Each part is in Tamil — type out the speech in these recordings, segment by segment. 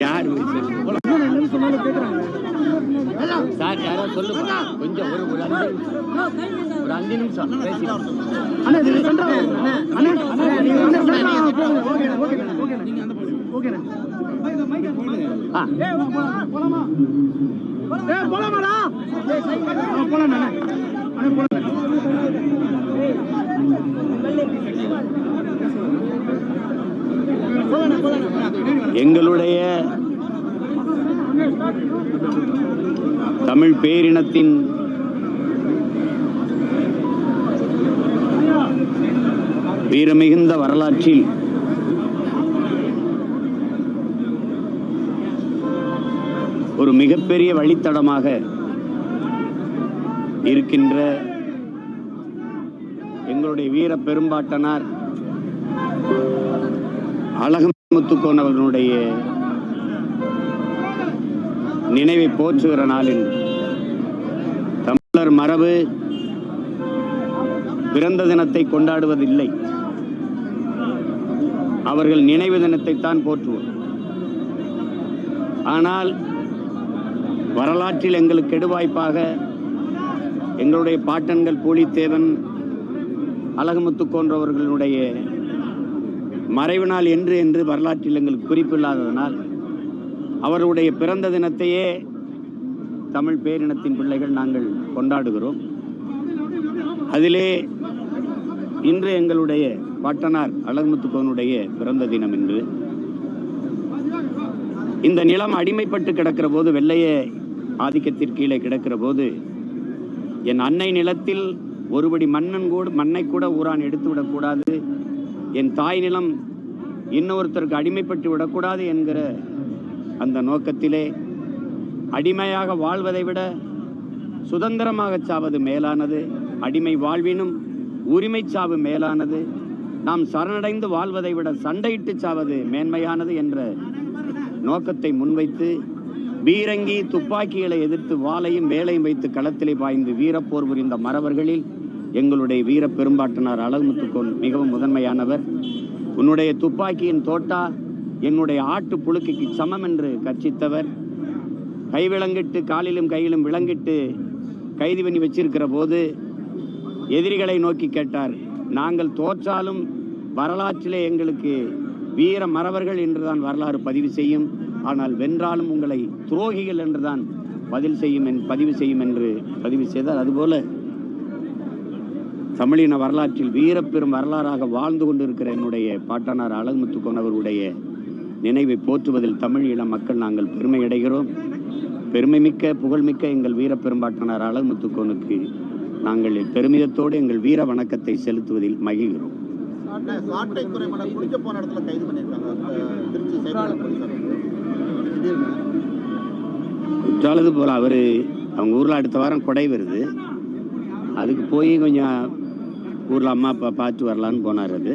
யார் சார் யாரோ சொல்லுங்க. கொஞ்சம் ஒரு ஒரு அஞ்சு நிமிஷம். ஒரு அஞ்சு நிமிஷம். பேசிக்கலாம் எங்களுடைய தமிழ் பேரினத்தின் வீரமிகுந்த வரலாற்றில் ஒரு மிகப்பெரிய வழித்தடமாக இருக்கின்ற எங்களுடைய வீர பெரும்பாட்டனார் அழகமுத்துக்கோன் அவர்களுடைய நினைவை போற்றுகிற நாளில் தமிழர் மரபு பிறந்த தினத்தை கொண்டாடுவதில்லை. அவர்கள் நினைவு தினத்தை தான் போற்றுவோம். ஆனால் வரலாற்றில் எங்களுக்கு கெடுவாய்ப்பாக எங்களுடைய பாட்டன்கள் பூலித்தேவன் அழகுமுத்து போன்றவர்களுடைய மறைவு நாள் என்று என்று வரலாற்றில் எங்களுக்கு குறிப்பில்லாததனால் அவருடைய பிறந்த தினத்தையே தமிழ் பேரினத்தின் பிள்ளைகள் நாங்கள் கொண்டாடுகிறோம். அதிலே இன்று எங்களுடைய பாட்டனார் அழகுமுத்துக்கோனுடைய பிறந்த தினம் என்று இந்த நிலம் அடிமைப்பட்டு கிடக்கிற போது வெள்ளைய ஆதிக்கத்திற்கு கீழே கிடக்கிற போது என் அன்னை நிலத்தில் ஒருபடி மன்னன் கூட மண்ணை கூட ஊரான் எடுத்து விடக்கூடாது. என் தாய் நிலம் இன்னொருத்தருக்கு அடிமைப்பட்டு விடக்கூடாது என்கிற அந்த நோக்கத்திலே அடிமையாக வாழ்வதை விட சுதந்திரமாக சாவது மேலானது. அடிமை வாழ்வினும் உரிமை சாவு மேலானது. நாம் சரணடைந்து வாழ்வதை விட சண்டையிட்டு சாவது மேன்மையானது என்ற நோக்கத்தை முன்வைத்து பீரங்கி துப்பாக்கிகளை எதிர்த்து வாளையும் வேலையும் வைத்து களத்திலே பாய்ந்து வீரப்போர் புரிந்த மறவர்களில் எங்களுடைய வீர பெரும்பாட்டனார் அழகுமுத்துக்கோன் மிகவும் முதன்மையானவர். உன்னுடைய துப்பாக்கியின் தோட்டா என்னுடைய ஆட்டு புழுக்கைக்கு சமம் என்று கர்ச்சித்தவர் கைவிளங்கிட்டு காலிலும் கையிலும் விளங்கிட்டு கைது பண்ணி வச்சிருக்கிற போது எதிரிகளை நோக்கி கேட்டார் நாங்கள் தோற்றாலும் வரலாற்றிலே எங்களுக்கு வீர மறவர்கள் என்றுதான் வரலாறு பதிவு செய்யும். ஆனால் வென்றாலும் உங்களை துரோகிகள் என்றுதான் பதில் செய்யும் என் பதிவு செய்யும் என்று பதிவு செய்தார். அதுபோல தமிழின வரலாற்றில் வீரப்பெரும் வரலாறாக வாழ்ந்து கொண்டிருக்கிற என்னுடைய பாட்டனார் அழகுமுத்துக்கோன் அவர்களுடைய நினைவை போற்றுவதில் தமிழ் இள மக்கள் நாங்கள் பெருமை அடைகிறோம். பெருமைமிக்க புகழ்மிக்க எங்கள் வீரப்பெரும்பாட்டனார் அழகுமுத்துக்கோனுக்கு நாங்கள் பெருமிதத்தோடு எங்கள் வீர வணக்கத்தை செலுத்துவதில் மகிழ்கிறோம். சாட்டை துறைமுறை குளிக்க போன இடத்துல கைது பண்ணியிருக்காங்க. திருச்சி சைபர் போலீசார் போல அவர் அவங்க ஊரில் அடுத்த வாரம் கொடை வருது. அதுக்கு போய் கொஞ்சம் ஊரில் அம்மா அப்பா பார்த்து வரலான்னு போனார் அது.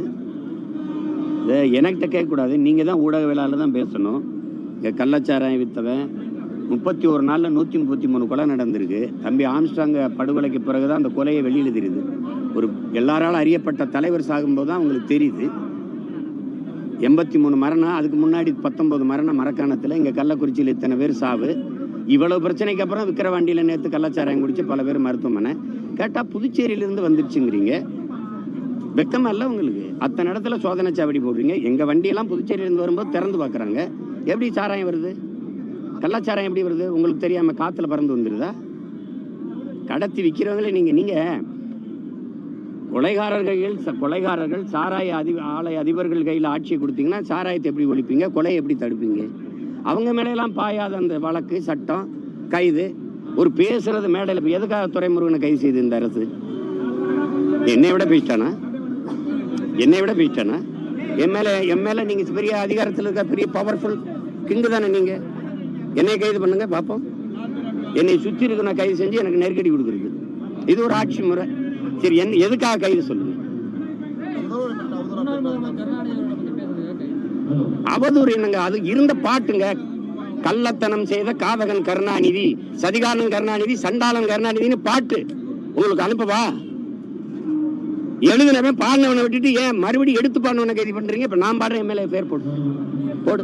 இதை எனக்கிட்ட கேட்கக்கூடாது. நீங்கள் தான் ஊடகவியலாளர் தான் பேசணும். இங்கே கள்ளச்சாராயம் வித்தவன். முப்பத்தி ஒரு நாளில் நூற்றி முப்பத்தி மூணு கொலை நடந்திருக்கு. தம்பி ஆம்ஸ்டாங்க படுகொலைக்கு பிறகு தான் அந்த கொலையை வெளியில் தெரியுது. ஒரு எல்லாராலும் அறியப்பட்ட தலைவர் சாகும்போது தான் அவங்களுக்கு தெரியுது. எண்பத்தி மூணு மரணம் அதுக்கு முன்னாடி பத்தொன்பது மரணம் மரக்காணத்தில். இங்கே கள்ளக்குறிச்சியில் இத்தனை பேர் சாவு. இவ்வளோ பிரச்சனைக்கு அப்புறம் விக்கிரவாண்டியில் நேற்று கள்ளச்சாராயம் குடிச்சு பல பேர் மருத்துவமனை. கேட்டால் புதுச்சேரியிலேருந்து வந்துருச்சுங்கிறீங்க. வெக்கமா இல்லை உங்களுக்கு? அத்தனை இடத்துல சோதனை சாவடி போடுறீங்க. எங்கள் வண்டியெல்லாம் புதுச்சேரியிலேருந்து வரும்போது திறந்து பார்க்குறாங்க எப்படி சாராயம் வருது? கள்ளச்சாராயம் எப்படி வருது? உங்களுக்கு தெரியாமல் காற்றுல பறந்து வந்துடுதா கடத்தி விற்கிறவங்களே நீங்கள் நீங்கள் கொலைகாரர்கள் ச- கொலைகாரர்கள் சாராய அதி ஆலய அதிபர்கள் கையில் ஆட்சியை கொடுத்தீங்கன்னா சாராயத்தை எப்படி ஒழிப்பீங்க? கொலையை எப்படி தடுப்பீங்க? அவங்க மேலையெல்லாம் பாயாத அந்த வழக்கு சட்டம் கைது ஒரு பேசுறது மேடையில் இப்போ எதுக்காக துறைமுருகனை கைது செய்து இந்த அரசு? என்னை விட பேசிட்டானா? என்னை விட பேசிட்டானா? என் எம்எல்ஏ என் பெரிய அதிகாரத்தில் இருக்க பெரிய பவர்ஃபுல் கிங்கு தானே நீங்கள் என்னை கைது பண்ணுங்க பார்ப்போம் என்னை சுற்றி இருக்க நான் கைது செஞ்சு எனக்கு நெருக்கடி கொடுக்குறது. இது ஒரு ஆட்சி முறை. சரி என்ன எதுக்காக கைது சொல்லுங்க அவதூறு என்னங்க அது இருந்த பாட்டுங்க. கள்ளத்தனம் செய்த காதகன் கருணாநிதி சதிகாரன் கருணாநிதி சண்டாளன் கருணாநிதின்னு பாட்டு. உங்களுக்கு அனுப்பவா? எழுதுனவன் பாடினவனை விட்டுட்டு ஏன் மறுபடியும் எடுத்து பாடினவனை கைது பண்றீங்க? இப்ப நான் பாடுறேன் மேலே பேர் போடு. போடு.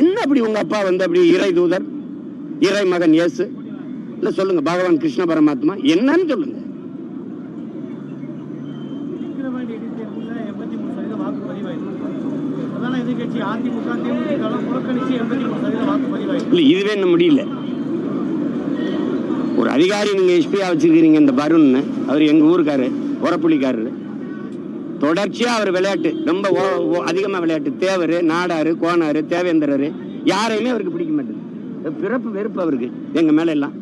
என்ன அப்படி உங்க அப்பா வந்து அப்படி இறை தூதர் இறை மகன் இயேசு? இல்ல சொல்லுங்க பகவான் கிருஷ்ண பரமாத்மா என்னன்னு சொல்லுங்க. இதுவே இன்னும் முடியல. ஒரு அதிகாரி நீங்க எஸ்பியா வச்சிருக்கீங்க இந்த வருண்னு. அவர் எங்க ஊருக்காரு உரப்புலிக்காரரு தொடர்ச்சியாக அவர் விளையாட்டு ரொம்ப ஓ- ஓ- விளையாட்டு. தேவர் நாடாரு கோனாரு தேவேந்திரர் யாரையுமே அவருக்கு பிடிக்க மாட்டேங்குது. பிறப்பு வெறுப்பு அவருக்கு எங்கள் மேலே எல்லாம்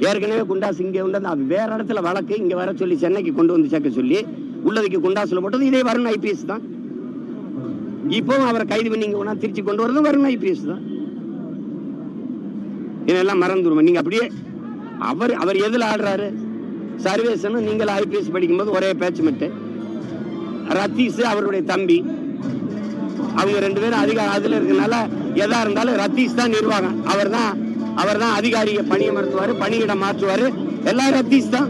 ஏற்கனவே குண்டாஸ் இங்கே வந்து அது வேற இடத்துல வழக்கு இங்கே வர சொல்லி சென்னைக்கு கொண்டு வந்து சேர்க்க சொல்லி உள்ளதுக்கு குண்டாஸில் போட்டது இதே வருண் ஐபிஎஸ் தான். இப்போவும் அவரை கைது பண்ணி இங்க திருச்சி கொண்டு வரதும் வருண் ஐபிஎஸ் தான். இதெல்லாம் மறந்துடுவோம் நீங்கள் அப்படியே அவர் அவர் எதில் ஆடுறாரு? சர்வேசனும் நீங்கள் ஐபிஎஸ் படிக்கும்போது ஒரே பேச்சு ரத்தீஸ் அவருடைய தம்பி. அவங்க ரெண்டு பேரும் அதிகாரம் அதுல இருக்கனால எதா இருந்தாலும் ரத்தீஸ் தான் நிர்வாகம். அவர் தான் அவர் தான் அதிகாரியை பணியமர்த்துவாரு பணியிடம் மாற்றுவாரு. எல்லாம் ரத்தீஸ் தான்.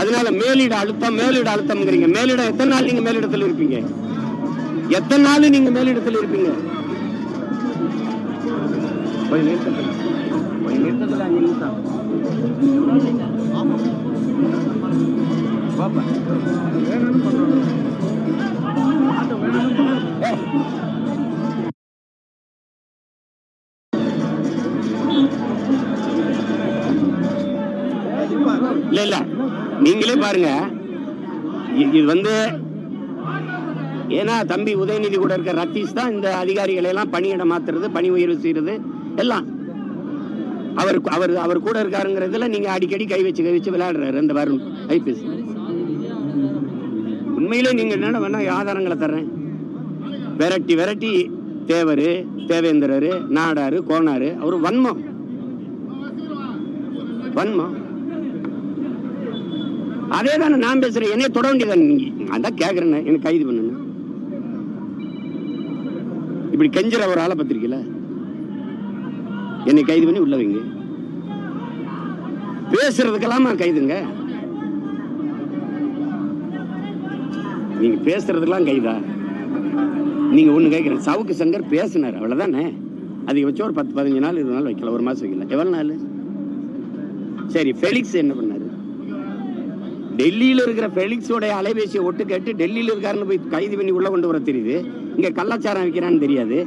அதனால மேலிட அழுத்தம் மேலிட அழுத்தம்ங்கிறீங்க. மேலிடம் எத்தனை நாள் நீங்க மேலிடத்தில் இருப்பீங்க? எத்தனை நாள் நீங்க மேலிடத்தில் இருப்பீங்க? கொஞ்சம் நிறுத்தத்தில் கொஞ்சம் இல்ல இல்ல. நீங்களே பாருங்க. இது வந்து ஏன்னா தம்பி உதயநிதி கூட இருக்க ரத்தீஷ் தான் இந்த அதிகாரிகளை எல்லாம் பணியிடம் மாத்துறது பணி உயர்வு செய்யறது எல்லாம். அவர் அவர் அவர் கூட இருக்காருங்கிறதுல நீங்க அடிக்கடி கை வச்சு கை வச்சு விளையாடுறாரு அந்த வருண். ஐபிஎஸ் உண்மையிலே நீங்க என்னென்ன வேணா ஆதாரங்களை தர்றேன். வெரைட்டி வெரைட்டி தேவர் தேவேந்திரர் நாடாரு கோனார் அவர் வன்மம். வன்மம். அதே தானே நான் பேசுறேன். என்னைய தொட வேண்டியதானே நீங்க? அதான் கேக்குறேன் எனக்கு கைது பண்ணுங்க. இப்படி கெஞ்சிற ஒரு ஆளை பத்திரிக்கல என்னை கைது பண்ணி உள்ள வைங்க. பேசுறதுக்கெல்லாமா கைதுங்க? நீங்கள் பேசுறதுக்கெல்லாம் கைதா. நீங்கள் ஒன்று கேட்குறேன் சவுக்கு சங்கர் பேசினார். அவ்வளோதானே அதுக்கு வச்சு ஒரு பத்து பதினஞ்சு நாள் இருபது நாள் வைக்கல. ஒரு மாதம் வைக்கல. எவ்வளோ நாள்? சரி ஃபெலிக்ஸ் என்ன பண்ணாரு? டெல்லியில் இருக்கிற ஃபெலிக்ஸோட அலைபேசியை ஒட்டு கேட்டு டெல்லியில் இருக்காருன்னு போய் கைது பண்ணி உள்ளே கொண்டு வர தெரியுது. இங்கே கள்ளச்சாரம் வைக்கிறான்னு தெரியாது.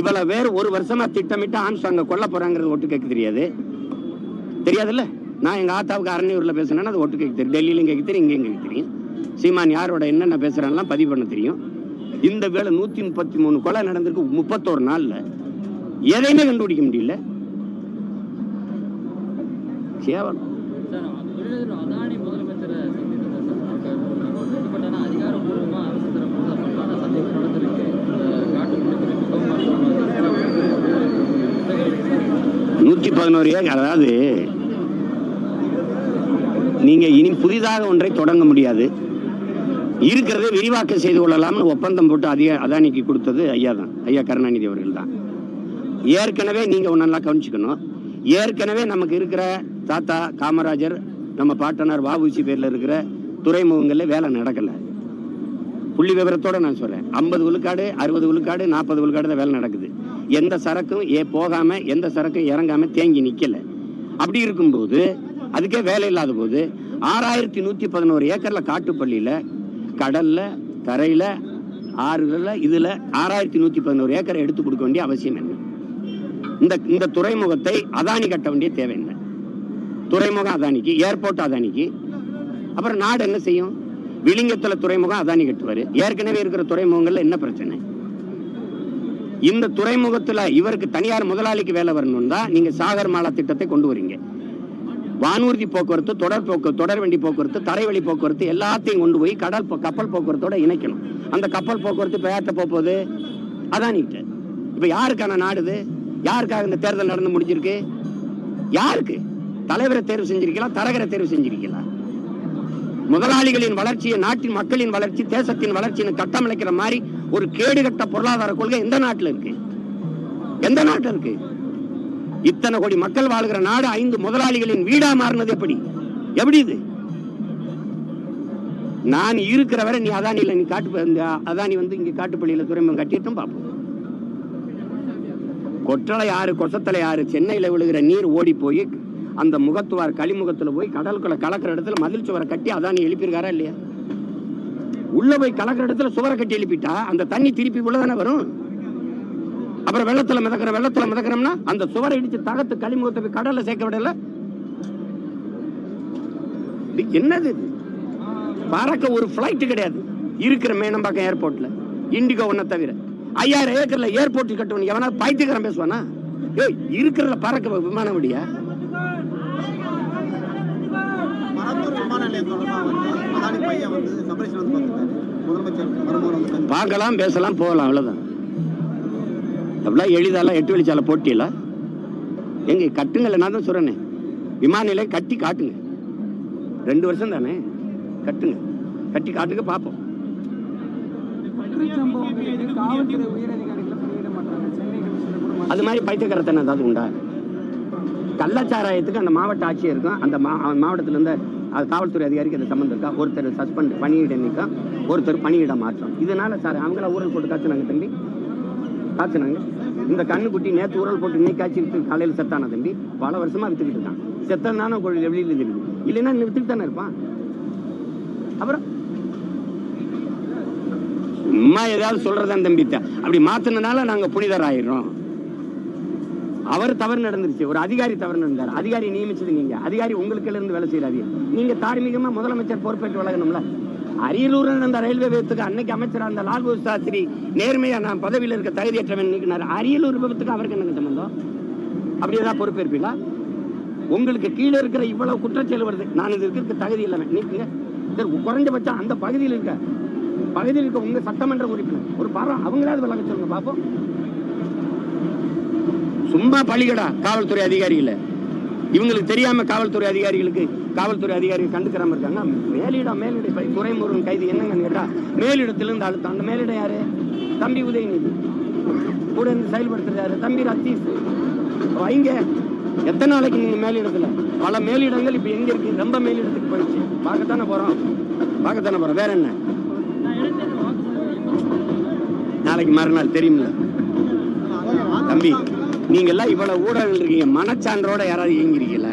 இவ்வளோ பேர் ஒரு வருஷமாக திட்டமிட்டு ஆம்ஸ்டாங்க கொல்ல போகிறாங்கிறது ஒட்டு கேட்க தெரியாது. தெரியாதுல்ல? நான் எங்கள் ஆத்தாவுக்கு அரணியூரில் பேசுனேன்னா அது ஒட்டு கேட்க தெரியும். டெல்லியிலும் கேட்க தெரியும் இங்கேயும் கேட்க தெரியும். சீமான் யாரோட என்னென்ன பேசுகிறான்லாம் பதிவு பண்ண தெரியும். இந்த வேலை நூற்றி முப்பத்தி மூணு கொலை நடந்திருக்கு முப்பத்தோரு நாளில். எதையுமே கண்டுபிடிக்க முடியல. கேவலம். நூற்றி பதினோரு ஏக்கர் அதாவது நீங்கள் இனி புதிதாக ஒன்றை தொடங்க முடியாது. இருக்கிறத விரிவாக்கம் செய்து கொள்ளலாம்னு ஒப்பந்தம் போட்டு அதிக அதானிக்கு கொடுத்தது ஐயா தான். ஐயா கருணாநிதி அவர்கள் தான். ஏற்கனவே நீங்கள் ஒன்று நல்லா கவனிச்சுக்கணும். ஏற்கனவே நமக்கு இருக்கிற தாத்தா காமராஜர் நம்ம பாட்டனார் வாபூசி பேரில் இருக்கிற துறைமுகங்களில் வேலை நடக்கலை. புள்ளி விவரத்தோடு நான் சொல்கிறேன் ஐம்பது விழுக்காடு அறுபது விழுக்காடு நாற்பது விழுக்காடு தான் வேலை நடக்குது. எந்த சரக்கும் ஏ போகாமல் எந்த சரக்கும் இறங்காமல் தேங்கி நிற்கலை அப்படி இருக்கும்போது அதுக்கே வேலை இல்லாத போது ஆறாயிரத்தி நூற்றி பதினோரு ஏக்கரில் காட்டுப்பள்ளியில் கடல்ல தரையில ஆறுகளில் இதுல ஆறாயிரத்தி நூத்தி பதினோரு ஏக்கரை எடுத்து கொடுக்க வேண்டிய அவசியம் என்ன? இந்த இந்த துறைமுகத்தை அதானி கட்ட வேண்டிய தேவை என்ன? துறைமுகம் அதானிக்கு ஏர்போர்ட் அதானிக்கு அப்புறம் நாடு என்ன செய்யும்? விளிங்கத்தில் துறைமுகம் அதானி கட்டுவாரு. ஏற்கனவே இருக்கிற துறைமுகங்கள்ல என்ன பிரச்சனை? இந்த துறைமுகத்துல இவருக்கு தனியார் முதலாளிக்கு வேலை வரணும் தான் நீங்க சாகர் மாலா திட்டத்தை கொண்டு வரீங்க. வானூர்தி போக்குவரத்து தொடர் போக்கு தொடர் வண்டி போக்குவரத்து தரைவழி போக்குவரத்து எல்லாத்தையும் கொண்டு போய் கடல் கப்பல் போக்குவரத்தோட இணைக்கணும். அந்த கப்பல் போக்குவரத்து இப்ப யார்கிட்ட போகுது? அதானிக்கிட்ட இப்போ யாருக்கான நாடுது யாருக்காக இந்த தேர்தல் நடந்து முடிஞ்சிருக்கு? யாருக்கு? தலைவரை தேர்வு செஞ்சிருக்கலாம் தரகரை தேர்வு செஞ்சிருக்கலாம் முதலாளிகளின் வளர்ச்சியை நாட்டின் மக்களின் வளர்ச்சி தேசத்தின் வளர்ச்சியை கட்டமைக்கிற மாதிரி ஒரு கேடுகட்ட பொருளாதார கொள்கை எந்த நாட்டில் இருக்கு? எந்த நாட்டில் இருக்கு? இத்தனை கோடி மக்கள் வாழ்கிற நாடு ஐந்து முதலாளிகளின் வீடா மாறினது எப்படி? எப்படி இது? நான் இருக்கிற வரை நீ அதானில நீ காட்டு அதானி வந்து இங்கே காட்டுப்பள்ளியில் துறைமுகம் கட்டிட்டும் பார்ப்போம். கொற்றலை ஆறு கொசத்தலை ஆறு சென்னையில் விழுகிற நீர் ஓடி போய் அந்த முகத்துவார் களிமுகத்தில் போய் கடலுக்குள்ள கலக்கிற இடத்துல மதில் சுவரை கட்டி அதானி எழுப்பியிருக்காரா இல்லையா? உள்ள போய் கலக்கிற இடத்துல சுவரை கட்டி எழுப்பிட்டா அந்த தண்ணி திருப்பி உள்ளதானே வரும்? அப்புறம் வெள்ளத்துல மிதக்கிற வெள்ளத்துல மிதக்கிறோம்னா அந்த சுவரை இடிச்சு தகத்து களிமுகத்தை போய் கடல்ல சேர்க்க விடல? என்னது இது? பறக்க ஒரு ஃபிளைட் கிடையாது. இருக்கிற மேனம்பாக்கம் ஏர்போர்ட்ல இண்டிகோ ஒன்ன தவிர. ஐயாயிரம் ஏக்கர்ல ஏர்போர்ட் கட்டணும் எவனா பைத்தியக்காரன் பேசுவானா? ஏய் இருக்கிறதுல பறக்க விமானம் விடியா பார்க்கலாம் பேசலாம் போகலாம் அவ்வளவுதான். அப்படிலாம் எளிதாலாம் எட்டு வழிச்சாலை போட்டியில். எங்க கட்டுங்கல்ல நான் தான் சொல்கிறேனே விமான நிலையம் கட்டி காட்டுங்க. ரெண்டு வருஷம் தானே? கட்டுங்க. கட்டி காட்டுங்க பார்ப்போம். அது மாதிரி பைத்தியக்காரத்தனை ஏதாவது உண்டா? கள்ளச்சாராயத்துக்கு அந்த மாவட்ட ஆட்சியருக்கும் அந்த மா மாவட்டத்துல இருந்த அது காவல்துறை அதிகாரிக்கு அந்த சம்மந்தம் இருக்கா? ஒருத்தர் சஸ்பெண்ட் பணியிட நீக்கம் ஒருத்தர் பணியிட மாற்றம். இதனால சார் அவங்கள ஊரல் போட்டு காய்ச்சினாங்க தம்பி. காய்ச்சினாங்க. இந்த கண்ணுக்குட்டி நேற்று ஊரல் போட்டு இன்னைக்கு காய்ச்சி காலையில் செத்தான தம்பி? பல வருஷமா வித்துக்கிட்டு இருக்கான். செத்தனான வெளியில் தெரியுது இல்லைன்னா இன்னும் வித்துக்கிட்டு தானே இருப்பான்? அப்புறம்? சும்மா ஏதாவது சொல்றதான் தம்பி அப்படி மாத்தினனால நாங்க புனிதர் ஆயிடுறோம் அவர் தவறு நடந்துருச்சு. ஒரு அதிகாரி தவறு நடந்தார். அதிகாரி நியமிச்சது நீங்க. அதிகாரி உங்களுக்கு இருந்து வேலை செய்யறாதீங்க நீங்க தார்மீகமா முதலமைச்சர் பொறுப்பேற்று வழங்கணும்ல. அரியலூர் அந்த ரயில்வே விபத்துக்கு அன்னைக்கு அமைச்சர் அந்த லால் பகதூர் சாஸ்திரி நேர்மையா நான் பதவியில் இருக்க தகுதியற்றவன் நீக்கினார் அரியலூர் விபத்துக்கு அவருக்கு என்ன சம்பந்தம்? அப்படி ஏதாவது பொறுப்பேற்பீங்களா? உங்களுக்கு கீழே இருக்கிற இவ்வளவு குற்றச்செயல் வருது. நான் இது இருக்கிற தகுதி இல்லாமல் நீக்குங்க சரி குறைஞ்சபட்சம் அந்த பகுதியில் இருக்க பகுதியில் இருக்க உங்க சட்டமன்ற உறுப்பினர் ஒரு பாரம் அவங்களாவது விளங்க சொல்லுங்க பார்ப்போம் சும்மா பழிகடா காவல்துறை அதிகாரிகளை. இவங்களுக்கு தெரியாம காவல்துறை அதிகாரிகளுக்கு காவல்துறை அதிகாரிகள் கண்டுக்கிறாம இருக்காங்க மேலிடம் மேலிடை இப்ப துறைமுருகன் கைது என்னங்கன்னு கேட்டால் மேலிடத்திலிருந்து அழுத்தம். அந்த மேலிடம் யாரு? தம்பி உதயநிதி. கூட இருந்து செயல்படுத்துறாரு தம்பி ரத்தீஷ் வைங்க எத்தனை நாளைக்கு நீங்க மேலிடத்துல? பல மேலிடங்கள் இப்ப எங்க இருக்கு? ரொம்ப மேலிடத்துக்கு போயிடுச்சு. பார்க்கத்தானே போறோம். பார்க்கத்தானே போறோம். வேற என்ன? நாளைக்கு மறுநாள் தெரியுமில்ல தம்பி நீங்க எல்லாம் இவ்வளவு ஊடகங்கள் இருக்கீங்க. மனச்சான்றோட யாராவது இயங்கிருக்கீங்களா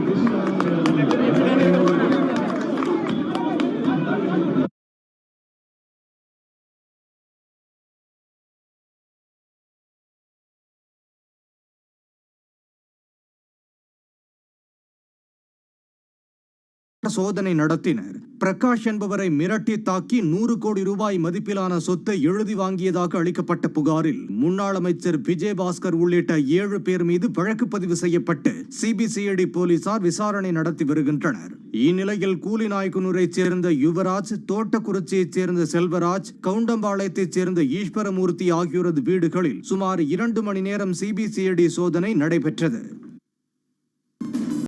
சோதனை நடத்தினர். பிரகாஷ் என்பவரை மிரட்டி தாக்கி நூறு கோடி ரூபாய் மதிப்பிலான சொத்தை எழுதி வாங்கியதாக அளிக்கப்பட்ட புகாரில் முன்னாள் அமைச்சர் விஜயபாஸ்கர் உள்ளிட்ட ஏழு பேர் மீது வழக்கு பதிவு செய்யப்பட்டு சிபிசிஐடி போலீசார் விசாரணை நடத்தி வருகின்றனர். இந்நிலையில் கூலிநாயக்கனூரைச் சேர்ந்த யுவராஜ் தோட்டக்குறிச்சியைச் சேர்ந்த செல்வராஜ் கவுண்டம்பாளையத்தைச் சேர்ந்த ஈஸ்வரமூர்த்தி ஆகியோரது வீடுகளில் சுமார் இரண்டு மணி நேரம் சிபிசிஐடி சோதனை நடைபெற்றது.